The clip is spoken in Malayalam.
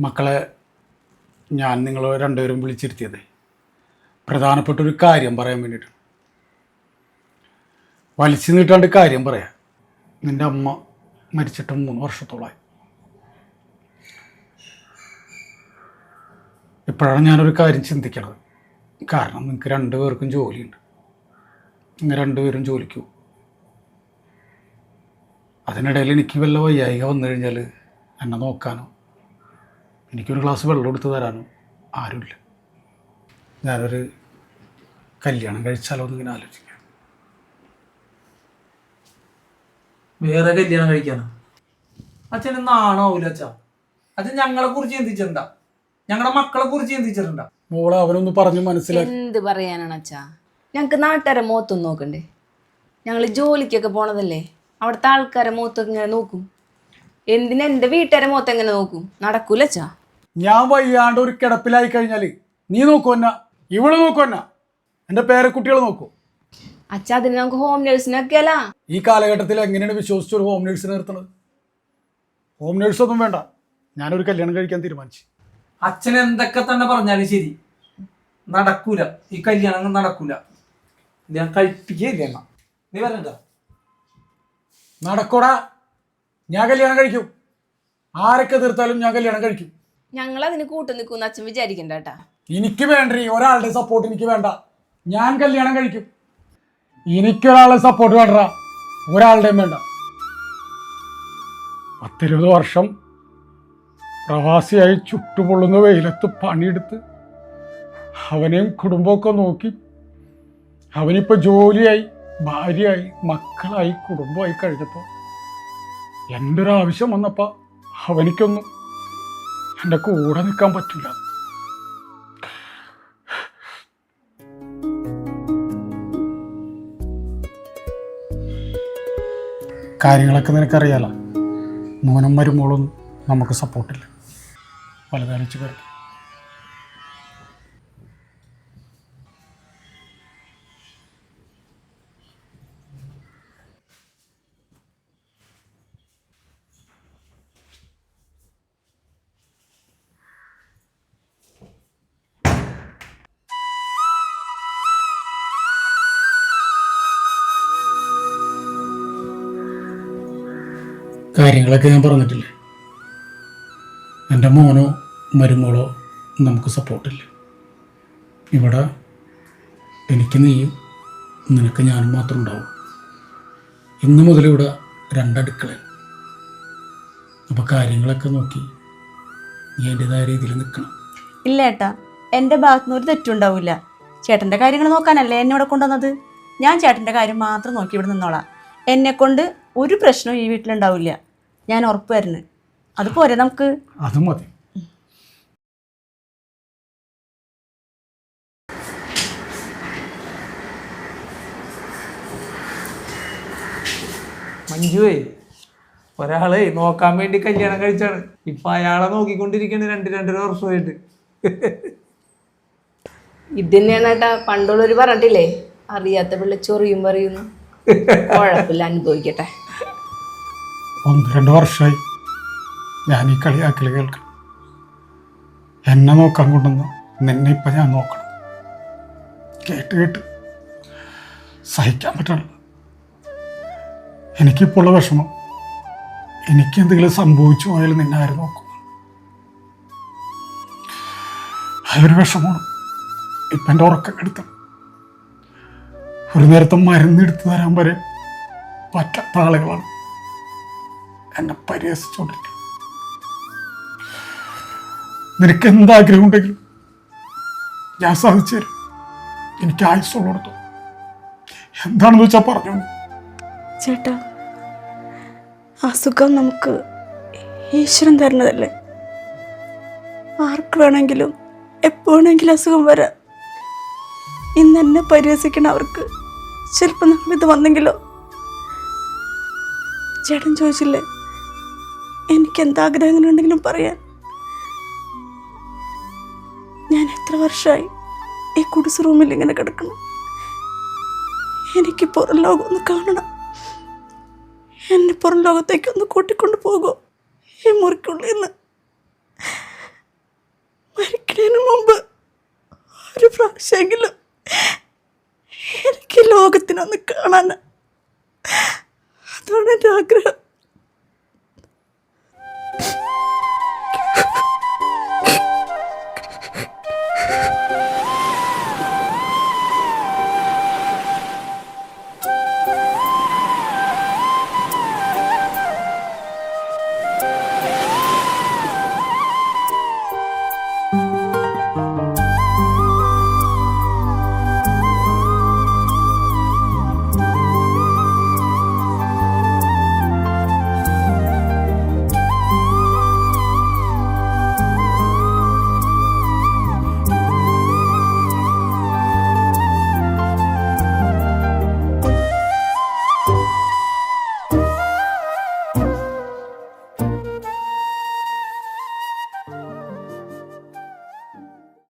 മക്കളെ ഞാൻ നിങ്ങൾ രണ്ടുപേരും വിളിച്ചിരുത്തിയത്. പ്രധാനപ്പെട്ട ഒരു കാര്യം പറയാൻ വേണ്ടിയിട്ട്. വലിച്ചു നീട്ടാണ്ട് കാര്യം പറയാം. നിന്റെ അമ്മ മരിച്ചിട്ട് മൂന്ന് വർഷത്തോളമായി ഇപ്പോഴാണ് ഞാനൊരു കാര്യം ചിന്തിക്കണത്. കാരണം നിങ്ങൾക്ക് രണ്ടുപേർക്കും ജോലിയുണ്ട്. നിങ്ങൾ രണ്ടുപേരും ജോലിക്കൂ അതിനിടയിൽ എനിക്ക് വല്ല വയ്യായിക വന്നു കഴിഞ്ഞാൽ എന്നെ നോക്കാനോ എനിക്കൊരു ഗ്ലാസ് വെള്ളം എടുത്ത് തരാനോ ആരുമില്ല. ഞാനൊരു കല്യാണം കഴിച്ചാലോ എന്ന് ഇങ്ങനെ ആലോചിക്കാം. വേറെ കല്യാണം കഴിക്കാനോ? അച്ഛൻ നാണാവൂല അച്ഛ. അച്ഛൻ ഞങ്ങളെ കുറിച്ച് ചിന്തിച്ചിട്ടുണ്ടാ. ഞങ്ങളുടെ മക്കളെ കുറിച്ച് ചിന്തിച്ചിട്ടുണ്ടാ. മോളെ അവനൊന്ന് പറഞ്ഞു മനസ്സിലാക്കി. എന്ത് പറയാനാണ് അച്ഛാ? ഞങ്ങൾക്ക് നാട്ടുകാരെ മുഖത്തൊന്നും നോക്കണ്ടേ? ഞങ്ങൾ ജോലിക്കൊക്കെ പോണതല്ലേ? അവിടുത്തെ ആൾക്കാരെ മുഖത്തൊക്കെ ഇങ്ങനെ നോക്കും. എന്തിനാ എന്റെ വീട്ടുകാരെ മുഖത്ത് എങ്ങനെ നോക്കും? നടക്കൂല അച്ഛാ. ഞാൻ വയ്യാണ്ട് ഒരു കിടപ്പിലായി കഴിഞ്ഞാൽ നീ നോക്കുവന്ന ഇവൾ നോക്കുവന്ന എന്റെ പേരക്കുട്ടികൾ നോക്കൂ. അച്ഛാ അതിന് നമുക്ക് ഹോം നേഴ്സിനൊക്കെ അല്ല ഈ കാലഘട്ടത്തിൽ എങ്ങനെയാണ് വിശ്വസിച്ച് ഒരു ഹോം നേഴ്സിനെ നിർത്തുന്നത്? ഹോം നേഴ്സൊന്നും വേണ്ട. ഞാനൊരു കല്യാണം കഴിക്കാൻ തീരുമാനിച്ചു. അച്ഛൻ എന്തൊക്കെ തന്നെ പറഞ്ഞാലും ശരി. നടക്കൂല. ഈ കല്യാണം നടക്കൂല. ഞാൻ കഴിപ്പിക്കേ എന്നാ. നീ വരണ്ട. നടക്കൂടാ. ഞാൻ കല്യാണം കഴിക്കും. ആരൊക്കെ തീർത്താലും ഞാൻ കല്യാണം കഴിക്കും. ഞങ്ങൾ അതിന് കൂട്ടു നിൽക്കുന്ന അച്ഛൻ വിചാരിക്കണ്ട കേട്ടാ. എനിക്ക് വേണ്ടി ഒരാളുടെ സപ്പോർട്ട് എനിക്ക് വേണ്ട. ഞാൻ കല്യാണം കഴിക്കും. എനിക്ക് ഒരാളുടെ സപ്പോർട്ട് വേണ്ട ഒരാളുടെയും വേണ്ട. പത്തിരുപത് വർഷം പ്രവാസിയായി ചുട്ടുപൊള്ളുന്ന വെയിലത്ത് പണിയെടുത്ത് അവനെയും കുടുംബമൊക്കെ നോക്കി അവനിപ്പോൾ ജോലിയായി ഭാര്യയായി മക്കളായി കുടുംബമായി കഴിഞ്ഞപ്പോൾ എന്റെ ഒരു ആവശ്യം വന്നപ്പോൾ അവനിക്കൊന്നും എന്റെ കൂടെ നിൽക്കാൻ പറ്റില്ല കാര്യങ്ങളൊക്കെ നിനക്കറിയാലോ. മോനും വരുമ്പോഴും നമുക്ക് സപ്പോർട്ടില്ല വലുതാലോചിച്ച് കയറി. കാര്യങ്ങളൊക്കെ ഞാൻ പറഞ്ഞിട്ടില്ലേ? എന്റെ മോനോ മരുമോളോ നമുക്ക് സപ്പോർട്ടില്ല ഇവിടെ എനിക്ക് നീയും നിനക്ക് ഞാനും മാത്രം ഉണ്ടാവും. ഇന്ന് മുതൽ ഇവിടെ രണ്ടടുക്കള അപ്പോൾ കാര്യങ്ങളൊക്കെ നോക്കി നീ എന്റെതായ രീതിയിൽ നിൽക്കണം. ഇല്ല ഏട്ടാ എന്റെ ഭാഗത്തുനിന്ന് ഒരു തെറ്റുണ്ടാവില്ല ചേട്ടന്റെ കാര്യങ്ങൾ നോക്കാനല്ലേ എന്നെ ഇവിടെ കൊണ്ടുവന്നത്? ഞാൻ ചേട്ടന്റെ കാര്യം മാത്രം നോക്കി ഇവിടെ നിന്നോളാം. എന്നെ കൊണ്ട് ഒരു പ്രശ്നവും ഈ വീട്ടിലുണ്ടാവില്ല. ഞാൻ ഉറപ്പ് വരുന്നത്. അത് പോരെ നമുക്ക്? അത് മതി. മഞ്ജുവേ ഒരാളെ നോക്കാൻ വേണ്ടി കല്യാണം കഴിച്ചാണ്. ഇപ്പൊ അയാളെ നോക്കിക്കൊണ്ടിരിക്കണ് രണ്ട് രണ്ടര വർഷമായിട്ട്. ഇത് തന്നെയാണ് ഏട്ടാ പണ്ടുള്ളവർ പറഞ്ഞിട്ടില്ലേ അറിയാത്ത പിള്ളേ ചൊറിയും പറയുന്നു കുഴപ്പമില്ല അനുഭവിക്കട്ടെ. ഒന്ന് രണ്ട് വർഷമായി ഞാൻ ഈ കളിയാക്കൽ കേൾക്കണം. എന്നെ നോക്കാൻ കൊണ്ടുവന്ന്. നിന്നെ ഇപ്പം ഞാൻ നോക്കണം. കേട്ട് കേട്ട് സഹിക്കാൻ പറ്റണം. എനിക്കിപ്പോൾ ഉള്ള വിഷമം എനിക്ക് എന്തെങ്കിലും സംഭവിച്ചു പോയാലും നിന്നെ ആര് നോക്കും? അതൊരു വിഷമമാണ്. ഇപ്പം എന്റെ ഉറക്കം എടുത്തു ഒരു നേരത്തെ മരുന്ന് എടുത്തു തരാൻ വരെ പറ്റാത്ത ആളുകളാണ്. എന്നെ പരിഹസിച്ചുകൊണ്ടിരിക്കും നിനക്ക് എന്താഗ്രഹം ഉണ്ടെങ്കിലും ഞാൻ സാധിച്ചു തരും. എനിക്ക് ആയുസ്സുള്ളിടത്തു. എന്താണെന്ന് വെച്ചാൽ പറഞ്ഞു. ചേട്ടാ അസുഖം നമുക്ക് ഈശ്വരൻ തരുന്നതല്ലേ? ആർക്ക് വേണമെങ്കിലും എപ്പോ വേണമെങ്കിലും അസുഖം വരാം ഇന്ന് എന്നെ പരിഹസിക്കണ അവർക്ക് ചിലപ്പോൾ നമ്മൾ ഇത് വന്നെങ്കിലോ? ചേട്ടൻ ചോദിച്ചില്ലേ? എനിക്ക് എന്താഗ്രഹങ്ങളുണ്ടെങ്കിലും പറയാൻ. ഞാൻ എത്ര വർഷമായി ഈ കുടിസ് റൂമിൽ ഇങ്ങനെ കിടക്കണം എനിക്ക് പുറം ലോകം ഒന്ന് കാണണം. എന്നെ പുറം ലോകത്തേക്ക് ഒന്ന് കൂട്ടിക്കൊണ്ടു പോകുമോ ഈ മുറിക്കുള്ളിൽ നിന്ന്. മരിക്കുന്നതിന് മുമ്പ് ഒരു പ്രാവശ്യമെങ്കിലും എനിക്ക് ലോകത്തിനൊന്ന് കാണാൻ അതാണ് എന്റെ ആഗ്രഹം.